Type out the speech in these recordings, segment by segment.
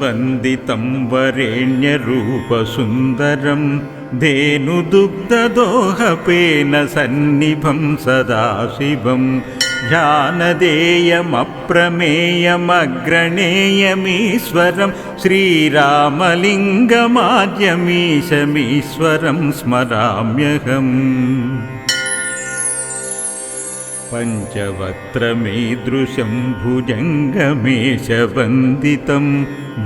वेदवृन्दवन्दितं वरेण्यरूपसुन्दरं धेनुदुग्धदोहपेन सन्निभं सदाशिवं ध्यानदेयमप्रमेयमग्रणेयमीश्वरं श्रीरामलिङ्गमाद्यमीशमीश्वरं स्मराम्यहम् पञ्चवक्त्रमीदृशं भुजङ्गमेशवन्दितं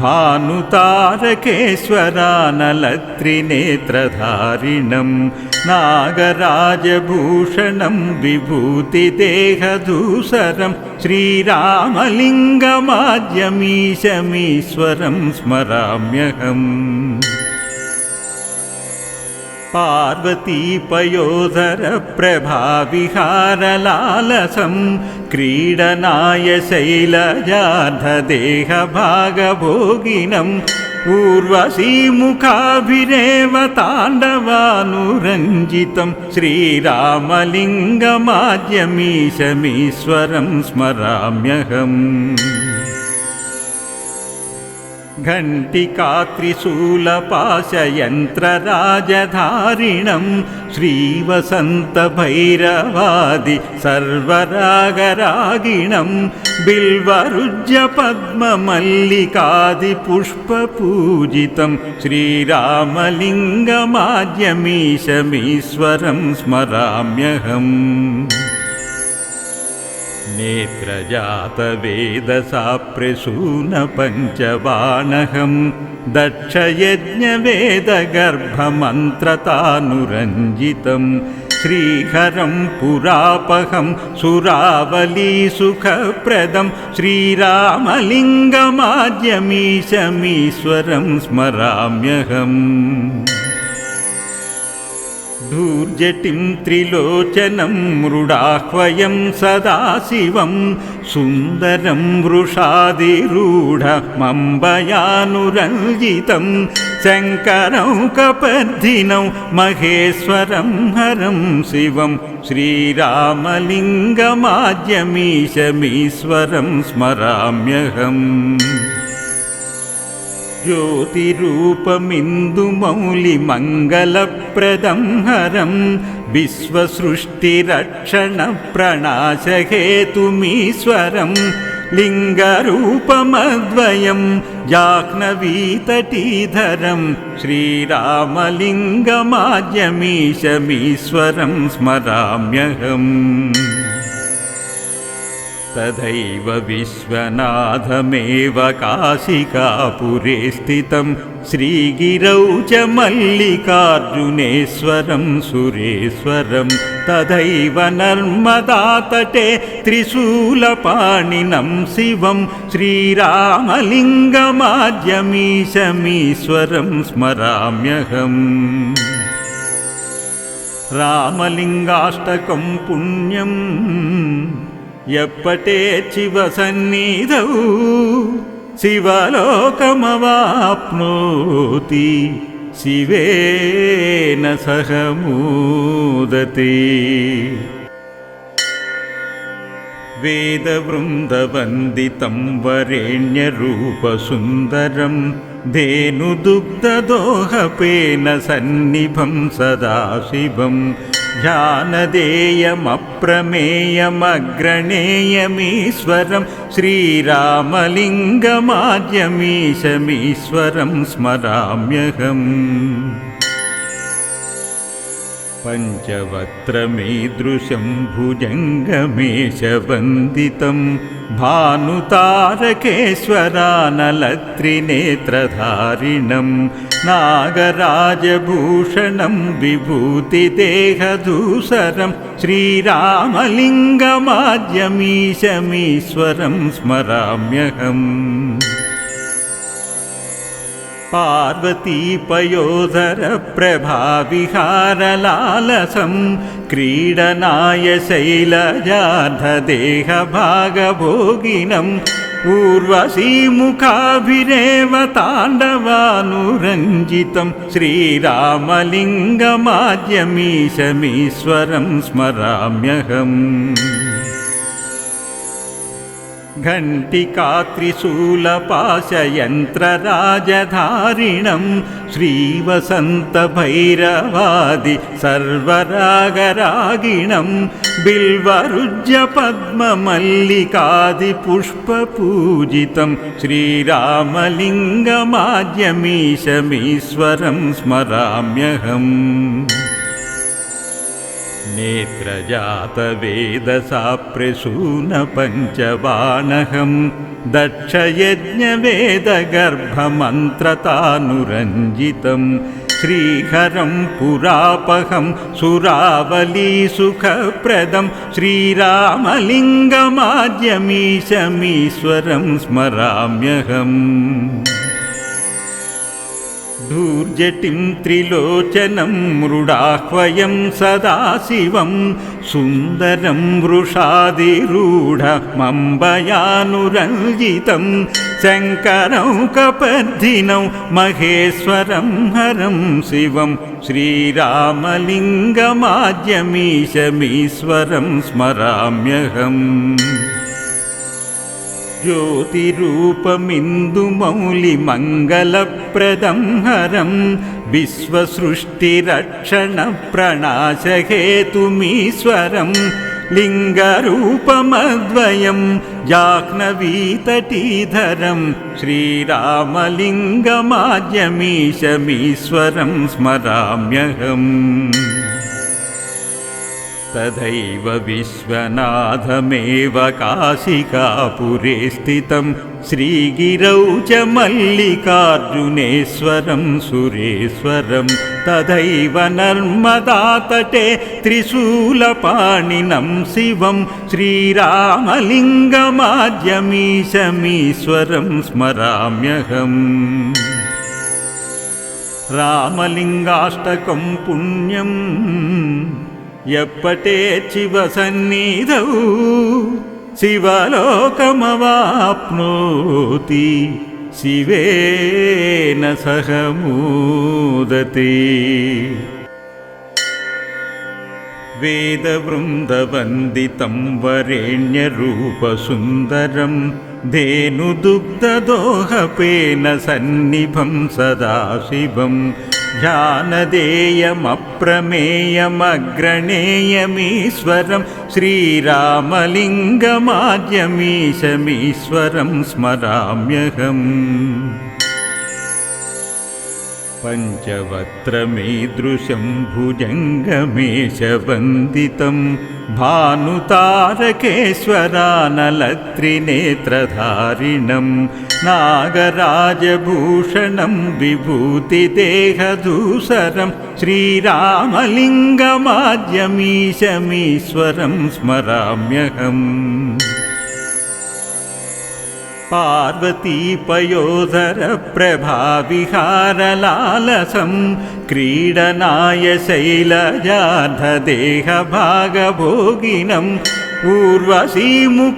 भानुतारकेश्वरानलत्रिनेत्रधारिणं नागराजभूषणं विभूतिदेहधूसरं श्रीरामलिङ्गमाद्यमीशमीश्वरं स्मराम्यहम् पार्वतीपयोधरप्रभाविहारलालसं क्रीडनाय शैलजार्धदेहभागभोगिनं पूर्वशीमुखाभिरेव ताण्डवानुरञ्जितं श्रीरामलिङ्गमाद्यमीशमीश्वरं स्मराम्यहम् घण्टिकात्रिशूलपाशयन्त्रराजधारिणं श्रीवसन्तभैरवादि सर्वरागरागिणं बिल्वरुज्यपद्ममल्लिकादिपुष्पपूजितं श्रीरामलिङ्गमाद्यमीशमीश्वरं स्मराम्यहम् नेत्रजातवेदसाप्रसूनपञ्चबाणहं दक्षयज्ञवेदगर्भमन्त्रतानुरञ्जितं श्रीहरं पुरापहं सुरावलीसुखप्रदं श्रीरामलिङ्गमाद्यमीशमीश्वरं स्मराम्यहम् धूर्जटिं त्रिलोचनं मृडाह्वयं सदाशिवं सुन्दरं वृषादिरूढमम्बयानुरञ्जितं शङ्करौ कपर्धिनौ महेश्वरं हरं शिवं श्रीरामलिङ्गमाद्यमीशमीश्वरं स्मराम्यहम् ज्योतिरूपमिन्दुमौलिमङ्गलप्रदं हरं विश्वसृष्टिरक्षणप्रणाशहेतुमीश्वरं लिङ्गरूपमद्वयं जाह्नवीतटीधरं श्रीरामलिङ्गमाद्यमीशमीश्वरं स्मराम्यहम् तथैव विश्वनाथमेव काशिकापुरे स्थितं श्रीगिरौ च मल्लिकार्जुनेश्वरं सुरेश्वरं तथैव नर्मदातटे त्रिशूलपाणिनं शिवं श्रीरामलिङ्गमाद्यमीशमीश्वरं स्मराम्यहम् रामलिङ्गाष्टकं पुण्यम् यप्पटे शिवसन्निधौ शिवलोकमवाप्नोति शिवेन सह मोदते वेदवृन्दवन्दितं वरेण्यरूपसुन्दरं धेनुदुग्धदोहपेन सन्निभं सदाशिवं ध्यानदेयमप्रमेयमग्रणेयमीश्वरं श्रीरामलिङ्गमाद्यमीशमीश्वरं स्मराम्यहम् पञ्चवक्त्रमीदृशं भुजङ्गमेशवन्दितं भानुतारकेश्वरानलत्रिनेत्रधारिणं नागराजभूषणं विभूतिदेहधूसरं श्रीरामलिङ्गमाद्यमीशमीश्वरं स्मराम्यहम् पार्वतीपयोधरप्रभाविहारलालसं क्रीडनाय शैलजार्धदेहभागभोगिनं पूर्वशीमुखाभिरेव ताण्डवानुरञ्जितं श्रीरामलिङ्गमाद्यमीशमीश्वरं स्मराम्यहम् घण्टिकात्रिशूलपाशयन्त्रराजधारिणं श्रीवसन्तभैरवादि सर्वरागरागिणं बिल्वरुज्यपद्ममल्लिकादिपुष्पपूजितं श्रीरामलिङ्गमाद्यमीशमीश्वरं स्मराम्यहम् नेत्रजातवेदसाप्रसूनपञ्चबाणहं दक्षयज्ञवेदगर्भमन्त्रतानुरञ्जितं श्रीहरं पुरापहं सुरावलीसुखप्रदं श्रीरामलिङ्गमाद्यमीशमीश्वरं स्मराम्यहम् धूर्जटिं त्रिलोचनं मृडाह्वयं सदाशिवं सुन्दरं वृषादिरूढमम्बयानुरञ्जितं शङ्करं कपर्धिनौ महेश्वरं हरं शिवं श्रीरामलिङ्गमाद्यमीशमीश्वरं स्मराम्यहम् ज्योतिरूपमिन्दुमौलिमङ्गलप्रदं हरं विश्वसृष्टिरक्षणप्रणाशहेतुमीश्वरं लिङ्गरूपमद्वयं जाह्नवीतटीधरं श्रीरामलिङ्गमाद्यमीशमीश्वरं स्मराम्यहम् तथैव विश्वनाथमेव काशिकापुरे स्थितं श्रीगिरौ च मल्लिकार्जुनेश्वरं सुरेश्वरं तथैव नर्मदातटे त्रिशूलपाणिनं शिवं श्रीरामलिङ्गमाद्यमीशमीश्वरं स्मराम्यहम् रामलिङ्गाष्टकं पुण्यम् यप्पटे शिवसन्निधौ शिवलोकमवाप्नोति शिवेन सह मोदते। वेदवृन्दवन्दितं वरेण्यरूपसुन्दरं धेनुदुग्धदोहपेन सन्निभं सदाशिवं ध्यानदेयमप्रमेयमग्रणेयमीश्वरं श्रीरामलिङ्गमाद्यमीशमीश्वरं स्मराम्यहम्। पञ्चवक्त्रमीदृशं भुजङ्गमेशवन्दितं भानुतारकेश्वरानलत्रिनेत्रधारिणं नागराजभूषणं विभूतिदेहधूसरं श्रीरामलिङ्गमाद्यमीशमीश्वरं स्मराम्यहम्। पार्वतीपयोधरप्रभाविहारलालसं क्रीडनाय शैलजार्धदेहभागभोगिनम् ऊर्वशीमुखाभिरेव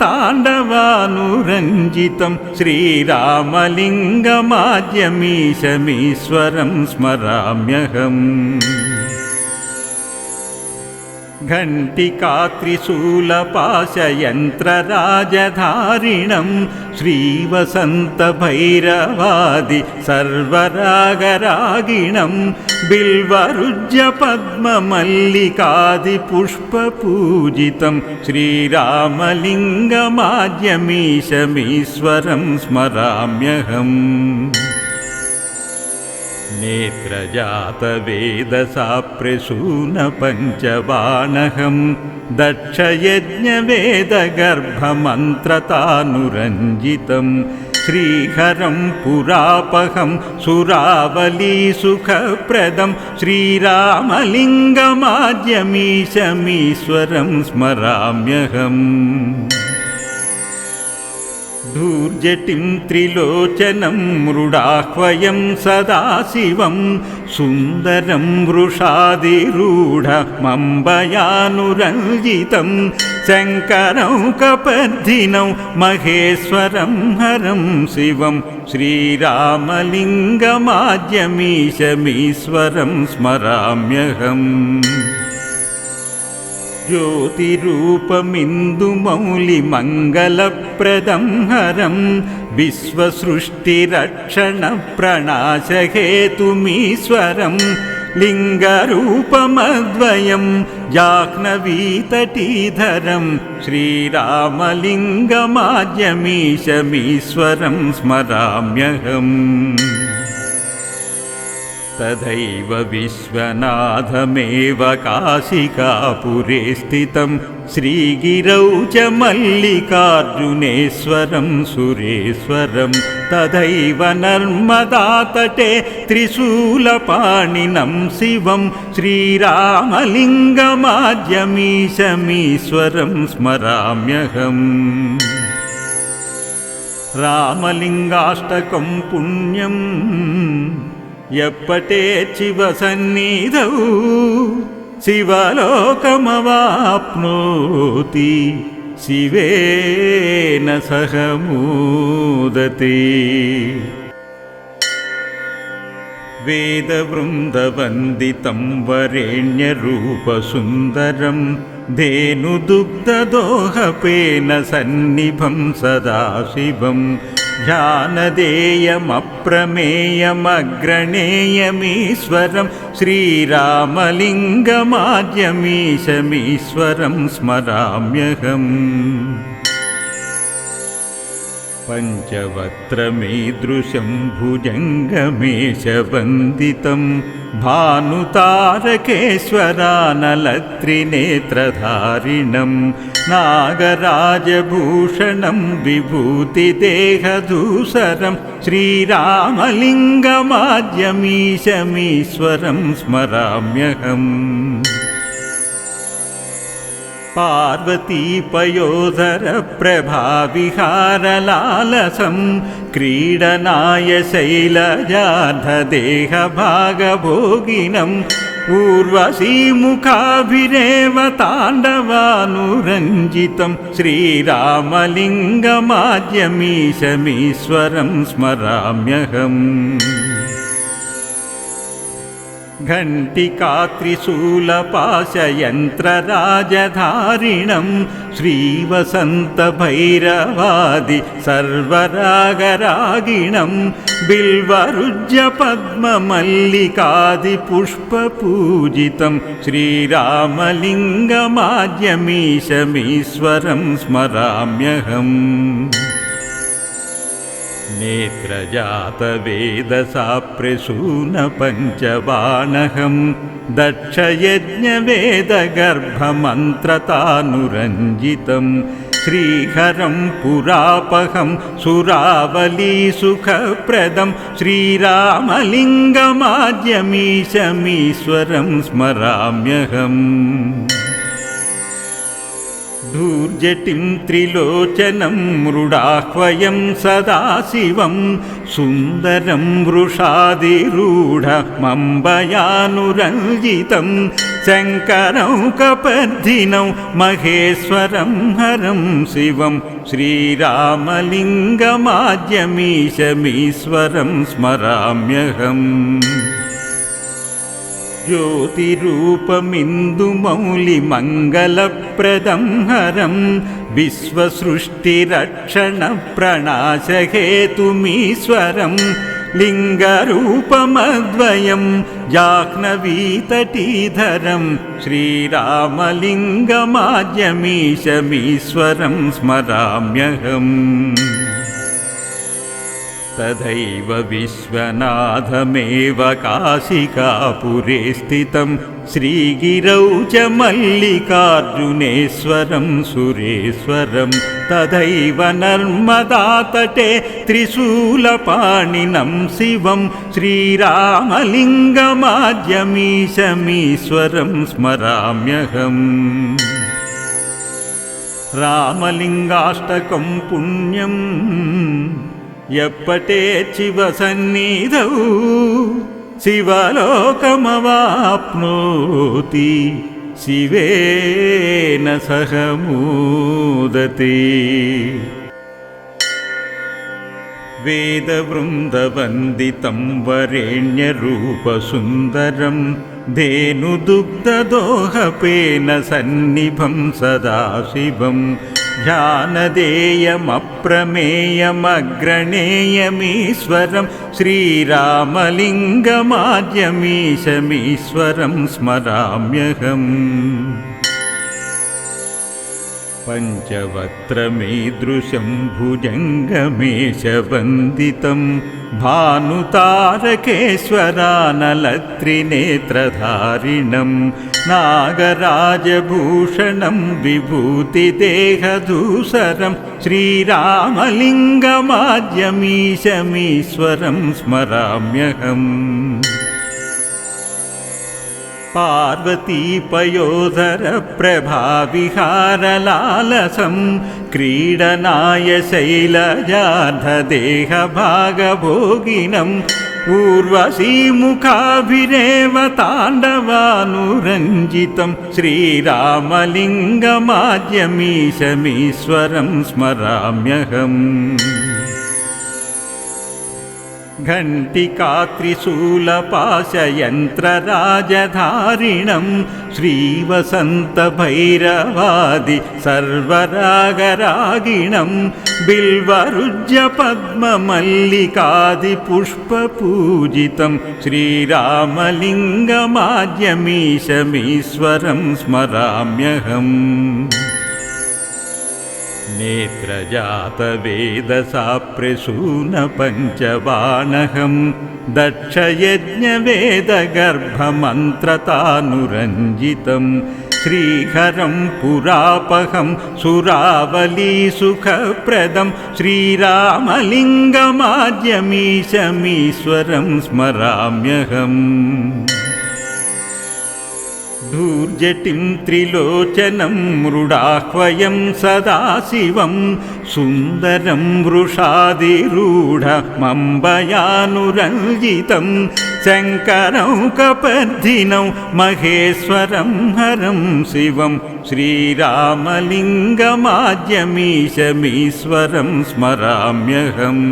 ताण्डवानुरञ्जितं श्रीरामलिङ्गमाद्यमीशमीश्वरं स्मराम्यहम् घण्टिकात्रिशूलपाशयन्त्रराजधारिणं श्रीवसन्तभैरवादि सर्वरागरागिणं बिल्वरुज्यपद्ममल्लिकादिपुष्पपूजितं श्रीरामलिङ्गमाद्यमीशमीश्वरं स्मराम्यहम् नेत्रजातवेदसाप्रसूनपञ्चबाणहं दक्षयज्ञवेदगर्भमन्त्रतानुरञ्जितं श्रीहरं पुरापहं सुरावलीसुखप्रदं श्रीरामलिङ्गमाद्यमीशमीश्वरं स्मराम्यहम् धूर्जटिं त्रिलोचनं मृडाह्वयं सदाशिवं सुन्दरं वृषादिरूढमम्बयानुरञ्जितं शङ्करं कपर्धिनौ महेश्वरं हरं शिवं श्रीरामलिङ्गमाद्यमीशमीश्वरं स्मराम्यहम् ज्योतिरूपमिन्दुमौलिमङ्गलप्रदं हरं विश्वसृष्टिरक्षणप्रणाशहेतुमीश्वरं लिङ्गरूपमद्वयं जाह्नवीतटीधरं श्रीरामलिङ्गमाद्यमीशमीश्वरं स्मराम्यहम् तथैव विश्वनाथमेव काशिकापुरे स्थितं श्रीगिरौ च मल्लिकार्जुनेश्वरं सुरेश्वरं तथैव नर्मदातटे त्रिशूलपाणिनं शिवं श्रीरामलिङ्गमाद्यमीशमीश्वरं स्मराम्यहम् रामलिङ्गाष्टकं पुण्यम् यप्पटे शिवसन्निधौ शिवलोकमवाप्नोति शिवेन सह मोदते। वेदवृन्दवन्दितं वरेण्यरूपसुन्दरं धेनुदुग्धदोहपेन सन्निभं सदाशिवम्। ध्यानदेयमप्रमेयमग्रणेयमीश्वरं श्रीरामलिङ्गमाद्यमीशमीश्वरं स्मराम्यहम् पञ्चवक्त्रमीदृशं भुजङ्गमेशवन्दितं भानुतारकेश्वरानलत्रिनेत्रधारिणं नागराजभूषणं विभूतिदेहधूसरं श्रीरामलिङ्गमाद्यमीशमीश्वरं स्मराम्यहम् पार्वतीपयोधरप्रभाविहारलालसं क्रीडनाय शैलजार्धदेहभागभोगिनम् ऊर्वशीमुखाभिरेव ताण्डवानुरञ्जितं श्रीरामलिङ्गमाद्यमीशमीश्वरं स्मराम्यहम् घण्टिकात्रिशूलपाशयन्त्रराजधारिणं श्रीवसन्तभैरवादि सर्वरागरागिणं बिल्वरुज्यपद्ममल्लिकादिपुष्पपूजितं श्रीरामलिङ्गमाद्यमीशमीश्वरं स्मराम्यहम् नेत्रजातवेदसाप्रसूनपञ्चबाणहं दक्षयज्ञवेदगर्भमन्त्रतानुरञ्जितं श्रीहरं पुरापहं सुरावलीसुखप्रदं श्रीरामलिङ्गमाद्यमीशमीश्वरं स्मराम्यहम् धूर्जटिं त्रिलोचनं मृडाह्वयं सदाशिवं सुन्दरं वृषादिरूढमम्बयानुरञ्जितं शङ्करौकपर्धिनौ महेश्वरं हरं शिवं श्रीरामलिङ्गमाद्यमीशमीश्वरं स्मराम्यहम् ज्योतिरूपमिन्दुमौलिमङ्गलप्रदं हरं विश्वसृष्टिरक्षणप्रणाशहेतुमीश्वरं लिङ्गरूपमद्वयं जाह्नवीतटीधरं श्रीरामलिङ्गमाद्यमीशमीश्वरं स्मराम्यहम् तथैव विश्वनाथमेव काशिकापुरे स्थितं श्रीगिरौ च मल्लिकार्जुनेश्वरं सुरेश्वरं तथैव नर्मदातटे त्रिशूलपाणिनं शिवं श्रीरामलिङ्गमाद्यमीशमीश्वरं स्मराम्यहम् रामलिङ्गाष्टकं पुण्यम् यप्पटे चिवसन्निधौ शिवालोकमवाप्नोति शिवेन सह मोदते। वेदवृन्दवन्दितं वरेण्यरूपसुन्दरं धेनुदुग्धदोहपेन सन्निभं सदाशिवम्। ध्यानदेयमप्रमेयमग्रणेयमीश्वरं श्रीरामलिङ्गमाद्यमीशमीश्वरं स्मराम्यहम्। पञ्चवक्त्रमीदृशं भुजङ्गमेशवन्दितं भानुतारकेश्वरानलत्रिनेत्रधारिणं नागराजभूषणं विभूतिदेहधूसरं श्रीरामलिङ्गमाद्यमीशमीश्वरं स्मराम्यहम्। पार्वतीपयोधरप्रभाविहारलालसं क्रीडनाय शैलजार्धदेहभागभोगिनम् ऊर्वशीमुखाभिरेव ताण्डवानुरञ्जितं श्रीरामलिङ्गमाद्यमीशमीश्वरं स्मराम्यहम् घण्टिकात्रिशूलपाशयन्त्रराजधारिणं श्रीवसन्तभैरवादि सर्वरागरागिणं बिल्वरुज्यपद्ममल्लिकादिपुष्पपूजितं श्रीरामलिङ्गमाद्यमीशमीश्वरं स्मराम्यहम् नेत्रजातवेदसा प्रसूनपञ्चबाणहं दक्षयज्ञवेदगर्भमन्त्रतानुरञ्जितं श्रीहरं पुरापहं सुरावलीसुखप्रदं श्रीरामलिङ्गमाद्यमीशमीश्वरं स्मराम्यहम् धूर्जटिं त्रिलोचनं मृडाह्वयं सदाशिवं सुन्दरं वृषादिरूढमम्बयानुरञ्जितं शङ्करौकपर्धिनौ महेश्वरं हरं शिवं श्रीरामलिङ्गमाद्यमीशमीश्वरं स्मराम्यहम्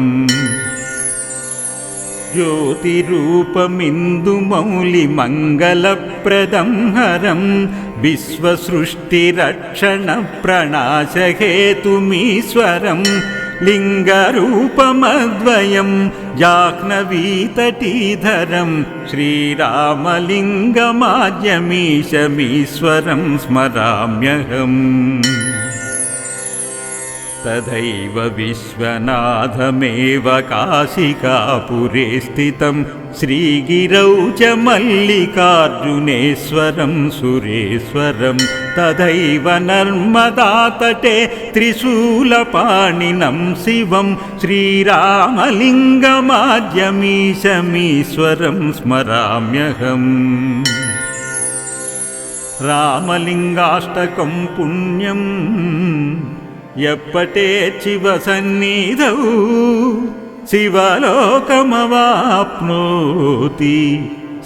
ज्योतिरूपमिन्दुमौलिमङ्गलप्रदं हरं विश्वसृष्टिरक्षणप्रणाशहेतुमीश्वरं लिङ्गरूपमद्वयं जाह्नवीतटीधरं श्रीरामलिङ्गमाद्यमीशमीश्वरं स्मराम्यहम् तथैव विश्वनाथमेव काशिकापुरे स्थितं श्रीगिरौ च मल्लिकार्जुनेश्वरं सुरेश्वरं तथैव नर्मदातटे त्रिशूलपाणिनं शिवं श्रीरामलिङ्गमाद्यमीशमीश्वरं स्मराम्यहम् रामलिङ्गाष्टकं पुण्यम् यपटेच्छिवसन्निधौ शिवलोकमवाप्नोति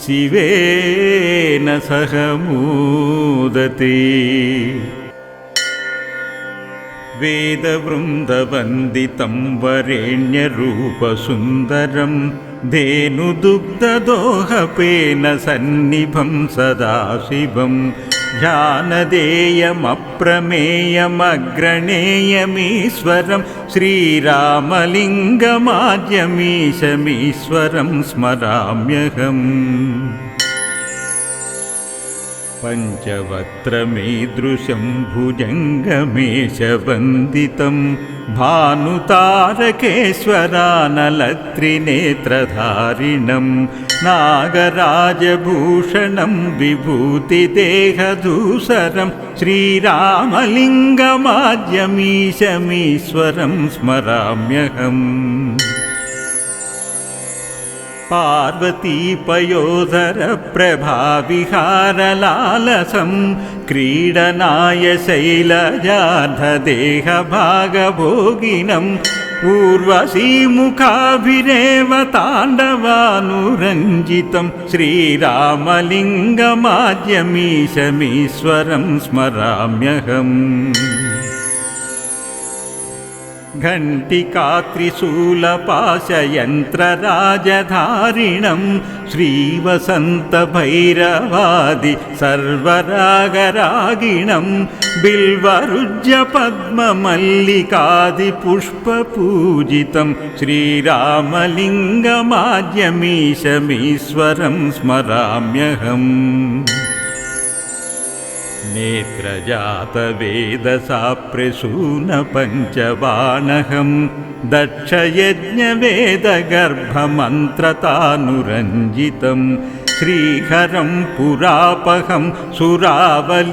शिवेन सह मोदते वेदवृन्दवन्दितं वरेण्यरूपसुन्दरं धेनुदुग्धदोहपेन सन्निभं सदाशिवं ध्यानदेयमप्रमेयमग्रणेयमीश्वरं श्रीरामलिङ्गमाद्यमीशमीश्वरं स्मराम्यहम् पञ्चवक्त्रमीदृशं भुजङ्गमेशवन्दितं भानुतारकेश्वरानलत्रिनेत्रधारिणं नागराजभूषणं विभूतिदेहधूसरं श्रीरामलिङ्गमाद्यमीशमीश्वरं स्मराम्यहम् पार्वतीपयोधरप्रभाविहारलालसं क्रीडनाय शैलजार्धदेहभागभोगिनम् ऊर्वशीमुखाभिरेव ताण्डवानुरञ्जितं श्रीरामलिङ्गमाद्यमीशमीश्वरं स्मराम्यहम् घण्टिकात्रिशूलपाशयन्त्रराजधारिणं श्रीवसन्तभैरवादि सर्वरागरागिणं बिल्वरुज्यपद्ममल्लिकादिपुष्पपूजितं श्रीरामलिङ्गमाद्यमीशमीश्वरं स्मराम्यहम् नेत्रजातवेदसाप्रसूनपञ्चबाणहं दक्षयज्ञवेदगर्भमन्त्रतानुरञ्जितं श्रीहरं पुरापहं सुरावलीसुखप्रदं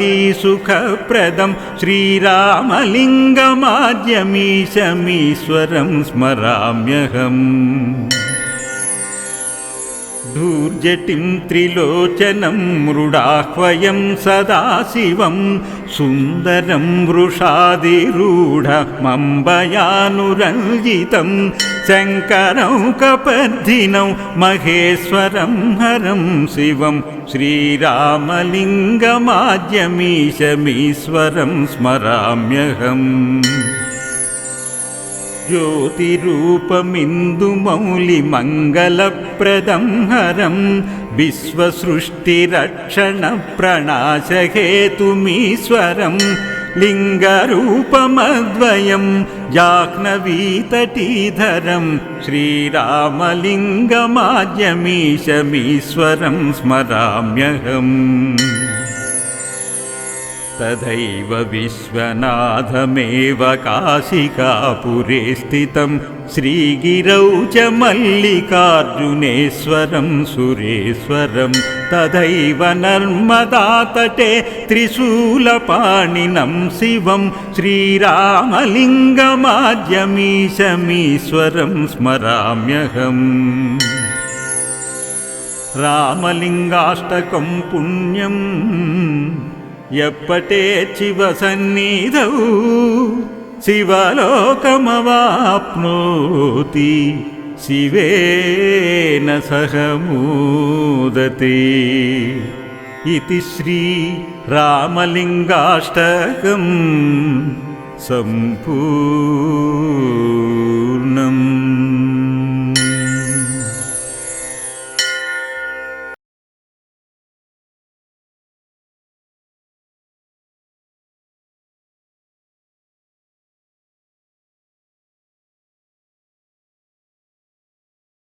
श्रीरामलिङ्गमाद्यमीशमीश्वरं स्मराम्यहम् धूर्जटिं त्रिलोचनं मृडाह्वयं सदाशिवं सुन्दरं वृषादिरूढमम्बयानुरञ्जितं शङ्करं कपर्धिनौ महेश्वरं हरं शिवं श्रीरामलिङ्गमाद्यमीशमीश्वरं स्मराम्यहम् ज्योतिरूपमिन्दुमौलिमङ्गलप्रदं हरं विश्वसृष्टिरक्षणप्रणाशहेतुमीश्वरं लिङ्गरूपमद्वयं जाह्नवीतटीधरं श्रीरामलिङ्गमाद्यमीशमीश्वरं स्मराम्यहम् तथैव विश्वनाथमेव काशिकापुरे स्थितं श्रीगिरौ च मल्लिकार्जुनेश्वरं सुरेश्वरं तथैव नर्मदातटे त्रिशूलपाणिनं शिवं श्रीरामलिङ्गमाद्यमीशमीश्वरं स्मराम्यहम् रामलिङ्गाष्टकं पुण्यम् यप्पटे शिवसन्निधौ शिवलोकमवाप्नोति शिवेन सह मोदते। इति श्रीरामलिङ्गाष्टकं सम्पूर्णम्